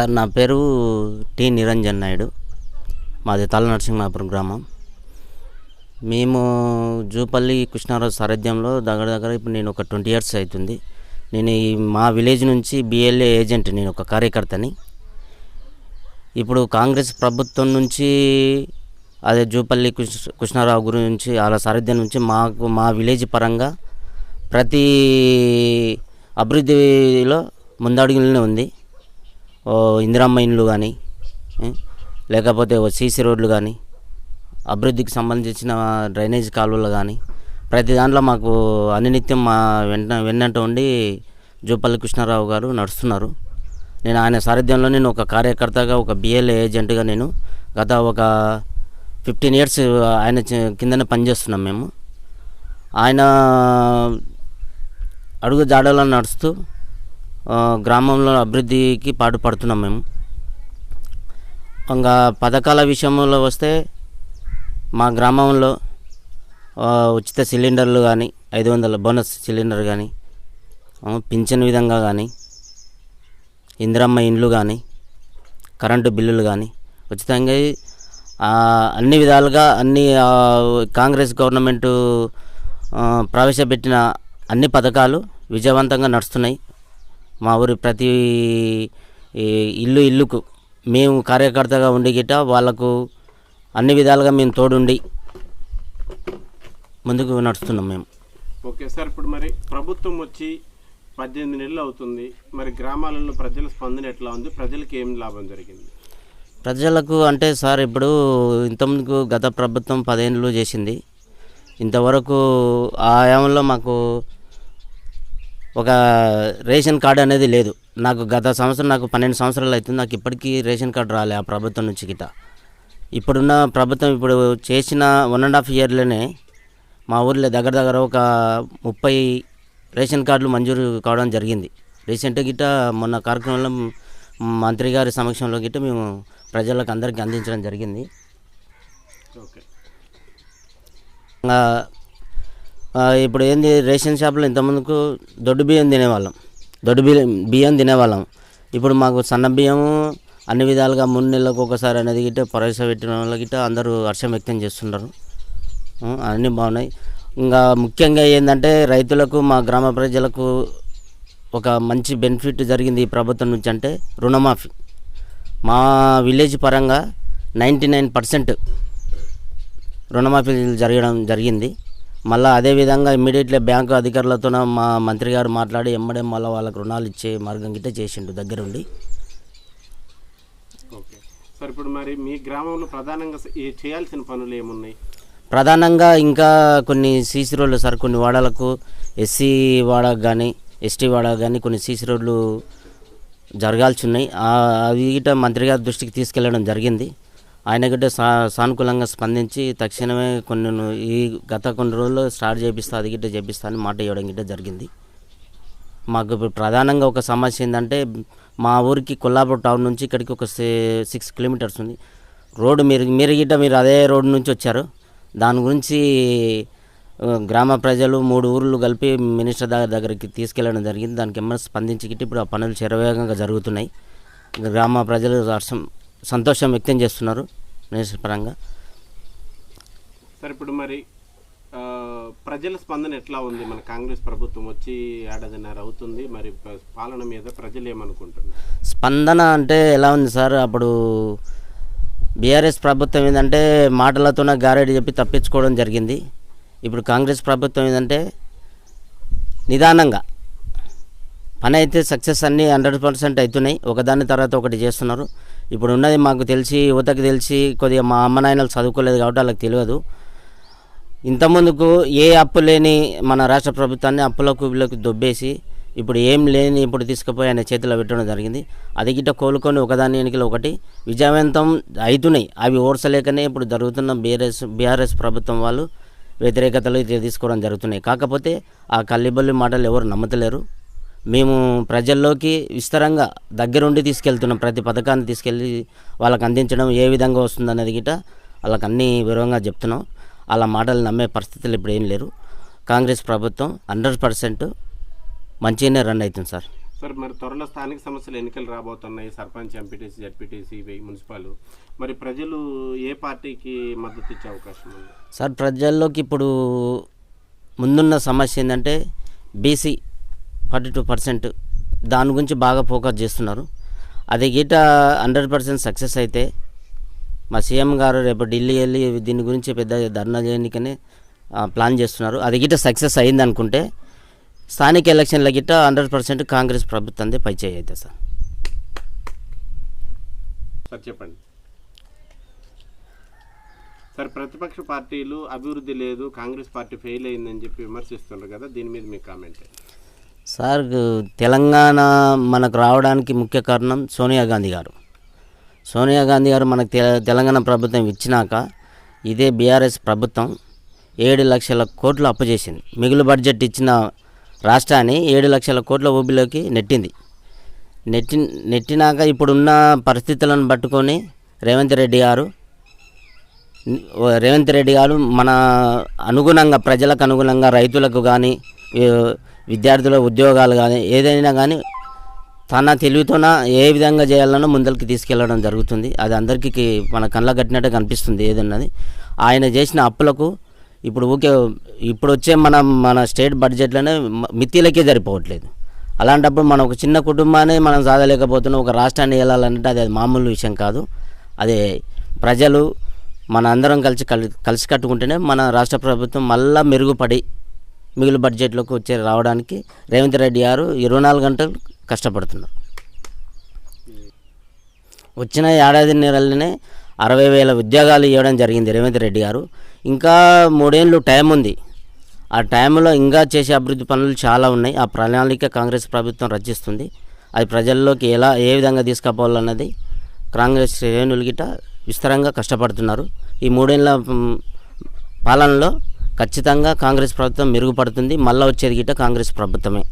Sir నా పేరు T Niranjan Naidu. మాది తల నరసింహాపురం గ్రామం. మేము జూపల్లి కృష్ణారావు సారథ్యంలో దగ్గర దగ్గర ఇప్పుడు నేను ఒక ట్వంటీ ఇయర్స్ అవుతుంది. నేను ఈ మా విలేజ్ నుంచి బిఎల్ఏ ఏజెంట్ నేను ఒక కార్యకర్తని. ఇప్పుడు కాంగ్రెస్ ప్రభుత్వం నుంచి అదే జూపల్లి కృష్ణారావు గురించి వాళ్ళ సారథ్యం నుంచి మాకు మా విలేజ్ పరంగా ప్రతి అభివృద్ధిలో ముందడుగులోనే ఉంది. ఇందిరమ్మ ఇండ్లు కానీ లేకపోతే ఓ సీసీ రోడ్లు కానీ అభివృద్ధికి సంబంధించిన డ్రైనేజ్ కాలువలు కానీ ప్రతి దాంట్లో మాకు అనినిత్యం మా వెంట వెన్నంట ఉండి జూపల్లి కృష్ణారావు గారు నడుస్తున్నారు. నేను ఆయన సారథ్యంలో నేను ఒక కార్యకర్తగా ఒక బిఎల్ఏ ఏజెంట్గా నేను గత ఒక ఫిఫ్టీన్ ఇయర్స్ ఆయన కిందనే పనిచేస్తున్నాం మేము. ఆయన అడుగు జాడలో నడుస్తూ గ్రామంలో అభివృద్ధికి పాటుపడుతున్నాం మేము. ఇంకా పథకాల విషయంలో వస్తే మా గ్రామంలో ఉచిత సిలిండర్లు కానీ ఐదు వందల బోనస్ సిలిండర్ కానీ పింఛన్ విధంగా కానీ ఇందిరమ్మ ఇండ్లు కానీ కరెంటు బిల్లులు కానీ ఉచితంగా అన్ని విధాలుగా అన్ని కాంగ్రెస్ గవర్నమెంట్ ప్రవేశపెట్టిన అన్ని పథకాలు విజయవంతంగా నడుస్తున్నాయి. మా ఊరి ప్రతి ఇల్లు ఇల్లుకు మేము కార్యకర్తగా ఉండి గిట్ట వాళ్ళకు అన్ని విధాలుగా మేము తోడుండి ముందుకు నడుస్తున్నాం మేము. ఓకే సార్ ఇప్పుడు మరి ప్రభుత్వం వచ్చి పద్దెనిమిది నెలలు అవుతుంది. మరి గ్రామాలలో ప్రజల స్పందన ఎట్లా ఉంది? ప్రజలకు ఏం లాభం జరిగింది? ప్రజలకు అంటే సార్ ఇప్పుడు ఇంతకుముందుకు గత ప్రభుత్వం పదేళ్ళు చేసింది. ఇంతవరకు ఆ ఆయంలో మాకు ఒక రేషన్ కార్డు అనేది లేదు. నాకు గత సంవత్సరం నాకు పన్నెండు సంవత్సరాలు అవుతుంది. నాకు ఇప్పటికీ రేషన్ కార్డు రాలే ఆ ప్రభుత్వం నుంచి గిట ఇప్పుడున్న ప్రభుత్వం ఇప్పుడు చేసిన వన్ అండ్ హాఫ్ ఇయర్లోనే మా ఊర్లో దగ్గర దగ్గర ఒక ముప్పై రేషన్ కార్డులు మంజూరు కావడం జరిగింది. రీసెంట్గా గిట్ట మొన్న కార్యక్రమంలో మంత్రి గారి సమక్షంలో గిట్ట మేము ప్రజలకు అందరికీ అందించడం జరిగింది. ఓకే. ఇప్పుడు ఏంది రేషన్ షాప్లో ఇంతమందికి దొడ్డు బియ్యం తినేవాళ్ళం. దొడ్డు బియ్యం బియ్యం తినేవాళ్ళం. ఇప్పుడు మాకు సన్న బియ్యము అన్ని విధాలుగా మూడు నెలలకు ఒకసారి అనేది గిట్ట ప్రవేశపెట్టిన వాళ్ళ గిట్ట అందరూ హర్షం వ్యక్తం చేస్తున్నారు అన్నీ బాగున్నాయి. ఇంకా ముఖ్యంగా ఏంటంటే రైతులకు మా గ్రామ ప్రజలకు ఒక మంచి బెనిఫిట్ జరిగింది ఈ ప్రభుత్వం నుంచి అంటే రుణమాఫీ. మా విలేజ్ పరంగా నైంటీ నైన్ పర్సెంట్ రుణమాఫీ జరగడం జరిగింది. మళ్ళీ అదేవిధంగా ఇమ్మీడియట్లీ బ్యాంకు అధికారులతో మా మంత్రి గారు మాట్లాడి ఎమ్మడే మళ్ళీ వాళ్ళకి రుణాలు ఇచ్చే మార్గం గిట్ట చేసిండు దగ్గరుండి. ఓకే. సార్ ఇప్పుడు మరి మీ గ్రామంలో ప్రధానంగా స- ఈ చేయాల్సిన పనులు ఏమున్నాయి? ప్రధానంగా ఇంకా కొన్ని సీసీ రోడ్లు సార్ కొన్ని వాడలకు ఎస్సీ వాడకు కానీ ఎస్టీ వాడకు కానీ కొన్ని సీసీ రోడ్లు జరగాల్సి ఉన్నాయి. అవి మంత్రి గారి దృష్టికి తీసుకెళ్ళడం జరిగింది. ఆయన గిట్ట సా సానుకూలంగా స్పందించి తక్షణమే కొన్ని ఈ గత కొన్ని రోజుల్లో స్టార్ట్ చేపిస్తా అది గిట్ట చేపిస్తా అని మాట ఇవ్వడం గిట్ట జరిగింది. మాకు ఇప్పుడు ప్రధానంగా ఒక సమస్య ఏంటంటే మా ఊరికి కొల్లాపూర్ టౌన్ నుంచి ఇక్కడికి ఒక సిక్స్ కిలోమీటర్స్ ఉంది. రోడ్డు మీరు మీరు గిట్ట మీరు అదే రోడ్డు నుంచి వచ్చారు. దాని గురించి గ్రామ ప్రజలు మూడు ఊర్లు కలిపి మినిస్టర్ దగ్గర దగ్గరికి తీసుకెళ్ళడం జరిగింది. దానికి ఏమైనా స్పందించి గిట్ట ఇప్పుడు ఆ పనులు శరవేగంగా జరుగుతున్నాయి. గ్రామ ప్రజలు రాష్ట్రం సంతోషం వ్యక్తం చేస్తున్నారు మినిస్టర్ పరంగా. సార్ ఇప్పుడు మరి ప్రజల స్పందన ఎట్లా ఉంది? మన కాంగ్రెస్ ప్రభుత్వం వచ్చి ఏడాదిన్నర అవుతుంది. మరి పాలన మీద ప్రజలు ఏమనుకుంటున్నారు? స్పందన అంటే ఎలా ఉంది సార్? అప్పుడు బీఆర్ఎస్ ప్రభుత్వం ఏంటంటే మాటలతోనే గారెడి చెప్పి తప్పించుకోవడం జరిగింది. ఇప్పుడు కాంగ్రెస్ ప్రభుత్వం ఏంటంటే నిదానంగా పని అయితే సక్సెస్ అన్నీ హండ్రెడ్ పర్సెంట్ అవుతున్నాయి. ఒకదాని తర్వాత ఒకటి చేస్తున్నారు. ఇప్పుడు ఉన్నది మాకు తెలిసి యువతకు తెలిసి కొద్దిగా మా అమ్మ నాయనలు చదువుకోలేదు కాబట్టి వాళ్ళకి తెలియదు. ఇంతకుముందుకు ఏ అప్పు లేని మన రాష్ట్ర ప్రభుత్వాన్ని అప్పులకు వీళ్ళకి దొబ్బేసి ఇప్పుడు ఏం లేని ఇప్పుడు తీసుకుపోయి ఆయన చేతిలో పెట్టడం జరిగింది. అది గిట్ట కోలుకొని ఒకదాని వెనుకలు ఒకటి విజయవంతం అవుతున్నాయి అవి ఓడ్చలేకనే ఇప్పుడు జరుగుతున్న బీఆర్ఎస్ బీఆర్ఎస్ ప్రభుత్వం వాళ్ళు వ్యతిరేకతలు తీసుకోవడం జరుగుతున్నాయి. కాకపోతే ఆ కల్లిబల్లి మాటలు ఎవరు నమ్మతలేరు. మేము ప్రజల్లోకి విస్తరంగా దగ్గరుండి తీసుకెళ్తున్నాం. ప్రతి పథకాన్ని తీసుకెళ్ళి వాళ్ళకి అందించడం ఏ విధంగా వస్తుందనేది గిట్ట వాళ్ళకి అన్ని వివరంగా చెప్తున్నాం. వాళ్ళ మాటలు నమ్మే పరిస్థితులు ఇప్పుడు ఏం లేరు. కాంగ్రెస్ ప్రభుత్వం హండ్రెడ్ పర్సెంట్ మంచిగానే రన్ అవుతుంది సార్. సార్ మరి త్వరలో స్థానిక సమస్యలు ఎన్నికలు రాబోతున్నాయి. సర్పంచ్ ఎంపీటీసీ జడ్పీటీసీ ఇవి మున్సిపాలు. మరి ప్రజలు ఏ పార్టీకి మద్దతు ఇచ్చే అవకాశం ఉంది? సార్ ప్రజల్లోకి ఇప్పుడు ముందున్న సమస్య ఏంటంటే బీసీ ఫార్టీ టూ పర్సెంట్ దాని గురించి బాగా ఫోకస్ చేస్తున్నారు. అది గీట హండ్రెడ్ పర్సెంట్ సక్సెస్ అయితే మా సీఎం గారు రేపు ఢిల్లీ వెళ్ళి దీని గురించి పెద్ద ధర్నా చేయడానికనే ప్లాన్ చేస్తున్నారు. అది గిట్ట సక్సెస్ అయింది అనుకుంటే స్థానిక ఎలక్షన్ల గిట్ట హండ్రెడ్ పర్సెంట్ కాంగ్రెస్ ప్రభుత్వందే పైచేయి అయితే సార్. సార్ చెప్పండి. సార్ ప్రతిపక్ష పార్టీలు అభివృద్ధి లేదు కాంగ్రెస్ పార్టీ ఫెయిల్ అయిందని చెప్పి విమర్శిస్తున్నారు కదా దీని మీద మీ కామెంట్ సార్ తెలంగాణ మనకు రావడానికి ముఖ్య కారణం సోనియా గాంధీ గారు. సోనియా గాంధీ గారు మనకు తె- తెలంగాణ ప్రభుత్వం ఇచ్చినాక ఇదే బీఆర్ఎస్ ప్రభుత్వం ఏడు లక్షల కోట్లు అప్పు చేసింది. మిగులు బడ్జెట్ ఇచ్చిన రాష్ట్రాన్ని ఏడు లక్షల కోట్ల ఊబిలోకి నెట్టింది. నెట్టి నెట్టినాక ఇప్పుడున్న పరిస్థితులను పట్టుకొని రేవంత్ రెడ్డి గారు రేవంత్ రెడ్డి గారు మన అనుగుణంగా ప్రజలకు అనుగుణంగా రైతులకు కానీ విద్యార్థుల ఉద్యోగాలు కానీ ఏదైనా కానీ తన తెలివితోన ఏ విధంగా చేయాలనో ముందరికి తీసుకెళ్ళడం జరుగుతుంది. అది అందరికీ మన కళ్ళ కట్టినట్టు కనిపిస్తుంది ఏదన్నది. ఆయన చేసిన అప్పులకు ఇప్పుడు ఊకే ఇప్పుడు వచ్చే మన మన స్టేట్ బడ్జెట్లోనే మ- మిత్తిలకే సరిపోవట్లేదు అలాంటప్పుడు మనం ఒక చిన్న కుటుంబాన్ని మనం సాధలేకపోతున్నాం ఒక రాష్ట్రాన్ని వెళ్ళాలంటే అది అది మామూలు విషయం కాదు. అదే ప్రజలు మన అందరం కలిసి కలిసి కట్టుకుంటేనే మన రాష్ట్ర ప్రభుత్వం మళ్ళీ మెరుగుపడి మిగిలిన బడ్జెట్లోకి వచ్చే రావడానికి రేవంత్ రెడ్డి గారు ఇరవై నాలుగు గంటలు కష్టపడుతున్నారు. వచ్చిన ఏడాది నెలలనే అరవై వేల ఉద్యోగాలు ఇవ్వడం జరిగింది రేవంత్ రెడ్డి గారు. ఇంకా మూడేళ్ళు టైం ఉంది. ఆ టైంలో ఇంకా చేసే అభివృద్ధి పనులు చాలా ఉన్నాయి. ఆ ప్రణాళిక కాంగ్రెస్ ప్రభుత్వం రచిస్తుంది. అది ప్రజల్లోకి ఎలా ఏ విధంగా తీసుకుపోవాలన్నది కాంగ్రెస్ శ్రేణులు గిట విస్తారంగా కష్టపడుతున్నారు. ఈ మూడేళ్ళ పాలనలో ఖచ్చితంగా కాంగ్రెస్ ప్రభుత్వం మెరుగుపడుతుంది. మళ్ళీ వచ్చేది గిట కాంగ్రెస్ ప్రభుత్వమే.